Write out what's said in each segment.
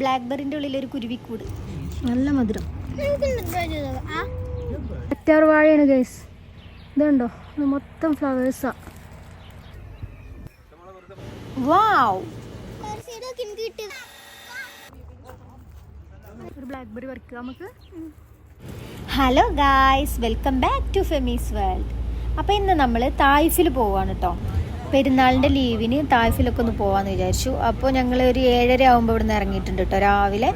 ബ്ലാക്ക്ബെറിന്റെ ഉള്ളിൽ ഒരു കുരുവിക്കൂട്. നല്ല മധുരം. അറ്റാർ വാഴയാണ് ഗൈസ് ഇതുണ്ടോ? ഇത് മൊത്തം ഫ്ലവേഴ്സാ വാവ്. ഒരു ബ്ലാക്ക്ബെറി വറുക്കുക നമുക്ക്. Hello guys welcome back to Femi's world അപ്പോൾ ഇന്ന് നമ്മൾ തായ്ഫിൽ പോവാണ് കേട്ടോ പെരുന്നാളിന്റെ ലീവിന് തായ്ഫിലൊക്കെ ഒന്ന് പോകാമെന്ന് വിചാരിച്ചു. അപ്പോൾ ഞങ്ങൾ ഒരു ഏഴര ആകുമ്പോൾ ഇവിടെ നിന്ന് ഇറങ്ങിയിട്ടുണ്ട് കേട്ടോ രാവിലെ.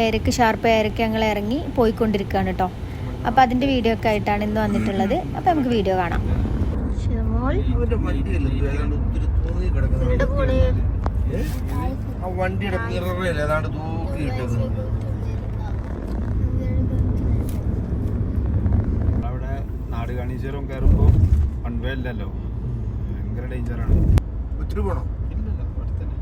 ഏരക്ക് ഷാർപ്പ് ഏരക്ക് ഞങ്ങൾ ഇറങ്ങി പോയിക്കൊണ്ടിരിക്കുകയാണ് കേട്ടോ അപ്പോൾ അതിന്റെ വീഡിയോ ഒക്കെ ആയിട്ടാണ് ഇന്ന് വന്നിട്ടുള്ളത്. അപ്പോൾ നമുക്ക് വീഡിയോ കാണാം. വണ്ടിയുടെ മിററിൽ ഏതാണ്ട് തൂക്കി ഇട്ടേക്കുന്നത്. അവിടെ നാട് കാണിച്ചേരം കയറുമ്പോൾ വൺ വേ അല്ലല്ലോ ഡേഞ്ചറാണ് ഒത്തിരി പോണോ ഇല്ലല്ലോ അവിടെ തന്നെ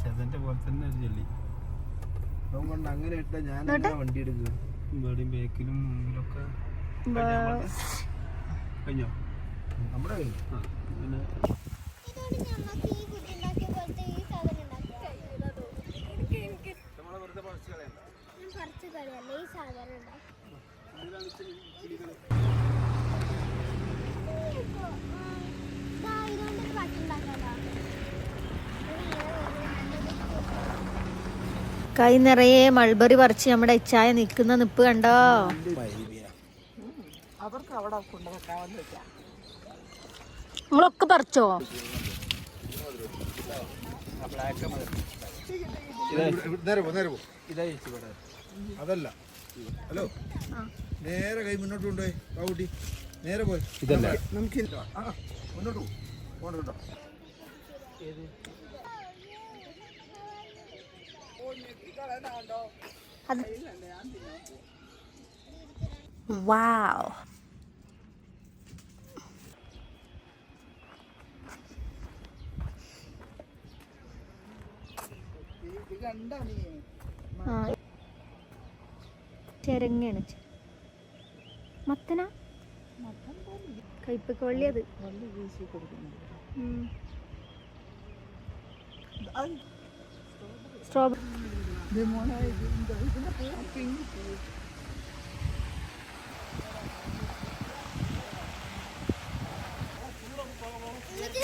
ചെതന്റെ പോലെ തന്നെ ഒരു ചെല്ലി അതുകൊണ്ട് അങ്ങനെ ഇട്ട ഞാൻ എങ്ങനെ വണ്ടി എടുക്കുക? ഇവിടെയും ബേക്കിലും മുമ്പിലൊക്കെ കഴിഞ്ഞോ നമ്മുടെ കയ്യിൽ പിന്നെ കുറച്ച് കളയല്ലേ ഈ സാധനം ഉണ്ടാവും കൈ നിറയെ മൾബറി പറിച്ച് നമ്മുടെ ഇച്ചായ നിൽക്കുന്ന നിപ്പ് കണ്ടോ? നിങ്ങളൊക്കെ പറിച്ചോ? നേരെ പോ നേരെ പോ അതല്ല. ഹലോ. നേരെ കൈ മുന്നോട്ട് കൊണ്ടുപോയി. പാവുട്ടി നേരെ പോയി. ഇതല്ല. നമുക്ക് മുന്നോട്ട് പോകണ്ട കേട്ടോ. വാവ് ആ ചെരങ്ങയാണ്. മത്തന? കയ്പക്ക കൊള്ളി അത് സ്ട്രോബെറി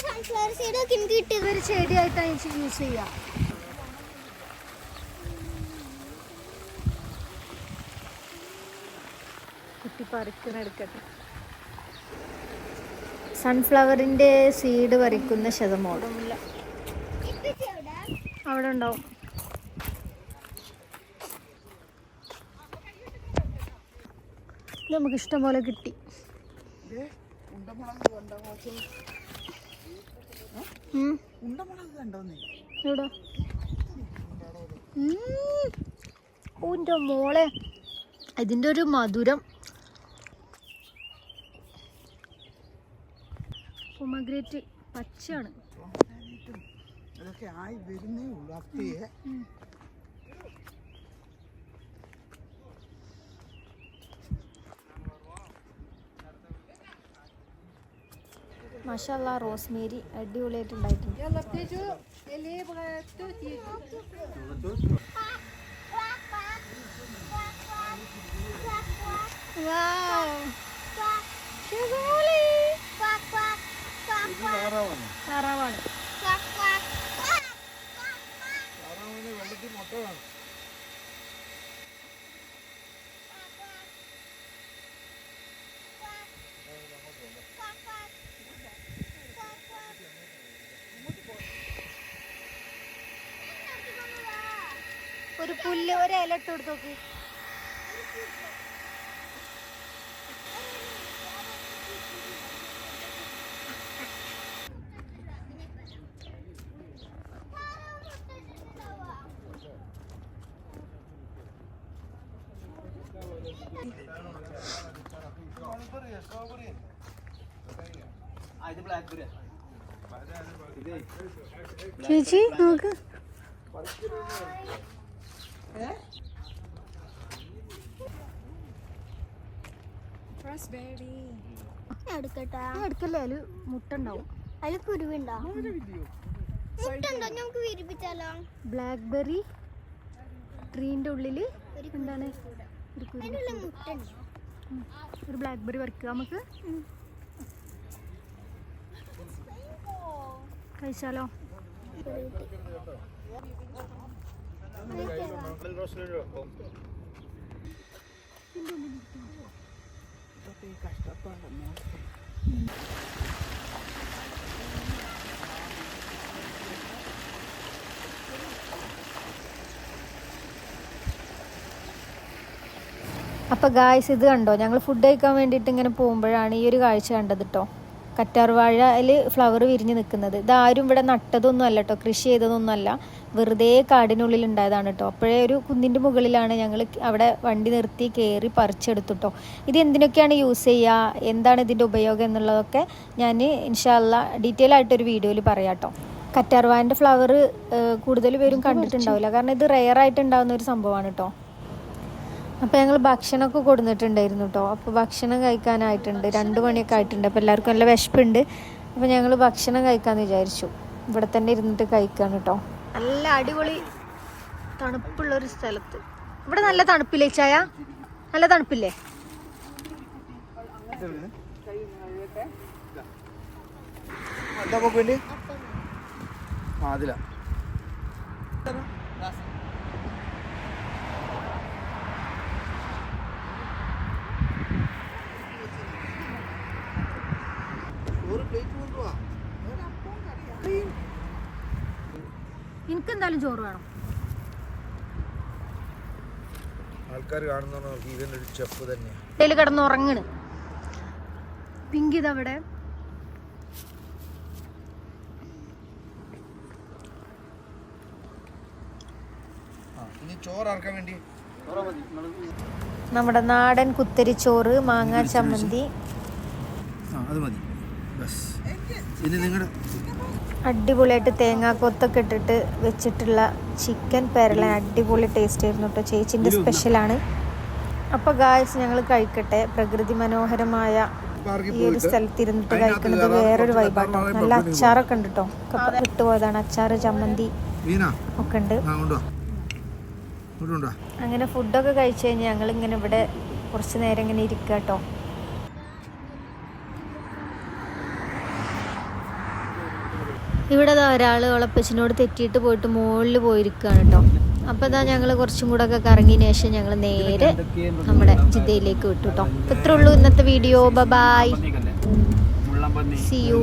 സൺഫ്ലവർ സീഡൊക്കെ എനിക്ക് കിട്ടിയത് ഇതൊരു ചെടിയായിട്ടാണ് എനിക്ക് യൂസ് കുട്ടി സൺഫ്ലവറിന്റെ സീഡ് പറിക്കുന്ന ശതമോൾ അവിടെ ഉണ്ടാവും നമുക്ക് ഇഷ്ടം പോലെ കിട്ടി. എവിടെ? ഓന്റെ മോളെ. ഇതിന്റെ ഒരു മധുരം. പൊമഗ്രേറ്റ് പച്ചയാണ്. അതൊക്കെ ആയി വരുന്നേ ഉള്ളൂ അത്തിയെ മഷാല്ല റോസ്മേരി അടിപൊളിയായിട്ടുണ്ടായിട്ടുണ്ട്. താറാവാണ് താറാവാണ് താറാവിന് വെള്ളത്തിൽ മുട്ട ഒരു പുല്ല് ഒരു ഇല ഇട്ട് കൊടുത്തു നോക്ക്. ചേച്ചി നോക്ക്. മുട്ട ഉണ്ടാവും അതിൽ കുരുവുണ്ടോ? മുട്ടുണ്ടോ? നമുക്ക് വിരിപ്പിച്ചാലോ? ബ്ലാക്ക്ബെറി ട്രീന്റെ ഉള്ളിൽ ഒരു എന്താണ്? ഒരു കുരു ഒരു ബ്ലാക്ക്ബെറി വർക്ക് നമുക്ക് കഴിച്ചാലോ? അപ്പോൾ ഗായ്സ് ഇത് കണ്ടോ? ഞങ്ങൾ ഫുഡ് കഴിക്കാൻ വേണ്ടിയിട്ട് ഇങ്ങനെ പോകുമ്പോഴാണ് ഈ ഒരു കാഴ്ച കണ്ടത് കേട്ടോ കറ്റാർവാഴയിൽ ഫ്ലവർ വിരിഞ്ഞ് നിൽക്കുന്നത് ഇതാരും ഇവിടെ നട്ടതൊന്നും അല്ല കേട്ടോ കൃഷി ചെയ്തതൊന്നും അല്ല. വെറുതെ കാടിനുള്ളിൽ ഉണ്ടായതാണ് കേട്ടോ അപ്പോഴേ ഒരു കുന്നിന്റെ മുകളിലാണ് ഞങ്ങൾ അവിടെ വണ്ടി നിർത്തി കയറി പറിച്ചെടുത്തു കേട്ടോ ഇത് എന്തിനൊക്കെയാണ് യൂസ് ചെയ്യുക എന്താണ് ഇതിന്റെ ഉപയോഗം എന്നുള്ളതൊക്കെ ഞാൻ ഇൻഷാല്ല ഡീറ്റെയിൽ ആയിട്ടൊരു വീഡിയോയിൽ പറയാം കേട്ടോ കറ്റാർവാഴന്റെ ഫ്ലവർ കൂടുതൽ പേരും കണ്ടിട്ടുണ്ടാവില്ല. കാരണം ഇത് റെയർ ആയിട്ട് ഉണ്ടാകുന്ന ഒരു സംഭവമാണ് കേട്ടോ അപ്പോൾ ഞങ്ങൾ ഭക്ഷണമൊക്കെ കൊടുത്തിട്ടുണ്ടായിരുന്നു കേട്ടോ അപ്പോൾ ഭക്ഷണം കഴിക്കാനായിട്ടുണ്ട്. രണ്ട് മണിയൊക്കെ ആയിട്ടുണ്ട്. അപ്പോൾ എല്ലാവർക്കും നല്ല വിശപ്പുണ്ട്. അപ്പോൾ ഞങ്ങൾ ഭക്ഷണം കഴിക്കാമെന്ന് വിചാരിച്ചു. ഇവിടെ തന്നെ ഇരുന്നിട്ട് കഴിക്കാണ് കേട്ടോ നല്ല അടിപൊളി തണുപ്പുള്ള ഒരു സ്ഥലത്ത്. ഇവിടെ നല്ല തണുപ്പില്ലേ ചായ? നല്ല തണുപ്പില്ലേ? അതിലാ എനിക്ക് എന്തായാലും ചോറ് വേണം. ആൾക്കാർ കാണുന്ന കിടന്ന് ഉറങ്ങണ്. പിങ്ക് ഇതവിടെ നമ്മുടെ നാടൻ കുത്തരിച്ചോറ് മാങ്ങാ ചമ്മന്തി. ആ അത് മതി. ഇനി നിങ്ങളുടെ അടിപൊളിയായിട്ട് തേങ്ങാക്കൊത്തൊക്കെ ഇട്ടിട്ട് വെച്ചിട്ടുള്ള ചിക്കൻ പെരള അടിപൊളി ടേസ്റ്റ് ആയിരുന്നു കേട്ടോ ചേച്ചിന്റെ സ്പെഷ്യലാണ് അപ്പോൾ ഗായ്സ് ഞങ്ങൾ കഴിക്കട്ടെ. പ്രകൃതി മനോഹരമായ ഈ ഒരു പോയിട്ട് സ്ഥലത്തിരുന്നിട്ട് കഴിക്കുന്നത്. വേറൊരു വൈബാട്ടോ നല്ല അച്ചാറൊക്കെ ഉണ്ട് കേട്ടോ ഒക്കെ വിട്ടുപോയതാണ് അച്ചാറ് ചമ്മന്തി മീന? ഒക്കെ ഉണ്ട്. അങ്ങനെ ഫുഡൊക്കെ കഴിച്ച് കഴിഞ്ഞ് ഞങ്ങൾ ഇങ്ങനെ ഇവിടെ കുറച്ച് നേരം ഇങ്ങനെ ഇരിക്കുക കേട്ടോ ഇവിടെ ഒരാൾ ഒളപ്പച്ചിനോട് തെറ്റിയിട്ട് പോയിട്ട് മുകളിൽ പോയിരിക്കുകയാണ് കേട്ടോ അപ്പോൾ ഇതാ ഞങ്ങൾ കുറച്ചും കൂടെ ഒക്കെ കറങ്ങിയതിന് ശേഷം ഞങ്ങൾ നേരെ നമ്മുടെ ജിദ്ദയിലേക്ക് വിട്ടു കേട്ടോ ഇത്രേ ഉള്ളൂ ഇന്നത്തെ വീഡിയോ. ബൈ മുള്ളംപന്നി സി യു